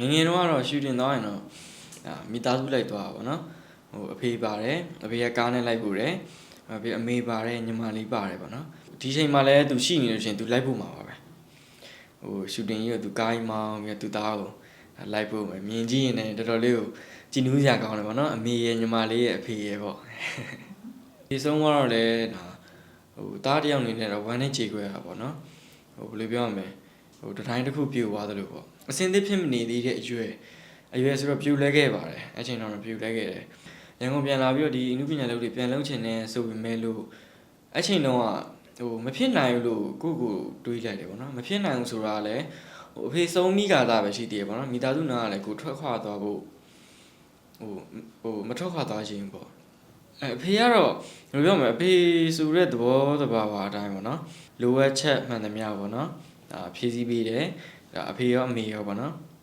ငယ်ငယ်တော့ကတော့ရှူတင်သွားရင်တော့အာမိသားစုလိုက်သွားတာပေါ့နော်ဟိုအဖေပါတယ်အဖေကကားနဲ့လိုက်ပို့တယ်အဖေအမေပါတယ်ညီမလေးပါတယ်ပေါ့နော်ဒီချိန်မှာလည်းသူရှိနေလို့ရှိရင်သူလိုက်ဖို့မှာပါပဲဟိုရှူတင်ကြီးကသူကားကြီးမောင်းပြီးတော့သူသားကိုလိုက်ဖို့မယ်မြင်ကြည့်ရင်လည်းတော်တော်လေးကိုကြည်နူးစရာကောင်းတယ်ပေါ့နော်အမေရဲ့ညီမလေးရဲ့အဖေရဲ့ပေါ့ဒီဆုံးကတော့လည်းဒါဟိုတားတစ်ယောက်အနေနဲ့တော့ဝမ်းနဲ့ကြေခွဲရတာပေါ့နော်ဟိုဘယ်လိုပြောရမလဲ ဟိုတစ်တိုင်းတစ်ခုပြိုသွားသလိုပေါ့အစင်းသစ်ဖြစ်မနေသေးတဲ့အရွယ်အရွယ်ဆိုတော့ပြိုလဲခဲ့ပါတယ်အချိန်တော့ပြိုလဲခဲ့တယ်ရန်ကုန်ပြန်လာပြီးတော့ဒီအမှုပညာလုပ်တွေပြန်လုပ်ချင်တယ်ဆိုပေမဲ့လို့အချိန်တော့ဟိုမဖြစ်နိုင်ဘူးလို့ကိုယ့်ကိုယ်တွေးလိုက်တယ်ပေါ့နော်မဖြစ်နိုင်ဘူးဆိုတာကလည်းဟိုအဖေဆုံးမိကာသာပဲရှိသေးတယ်ပေါ့နော်မိသားစုနာကလည်းကိုယ်ထွက်ခွာသွားဖို့ဟိုဟိုမထွက်ခွာသွားခြင်းပေါ့အဲအဖေကတော့ဘယ်လိုပြောမလဲအဖေဆိုတဲ့သဘောတဘာဝအတိုင်းပေါ့နော်လိုအပ်ချက်မှန်သမျှပေါ့နော် ဒါဖြည့်ဆည်းပေးတယ်ဒါအဖေရောအမေရောပေါ့နော်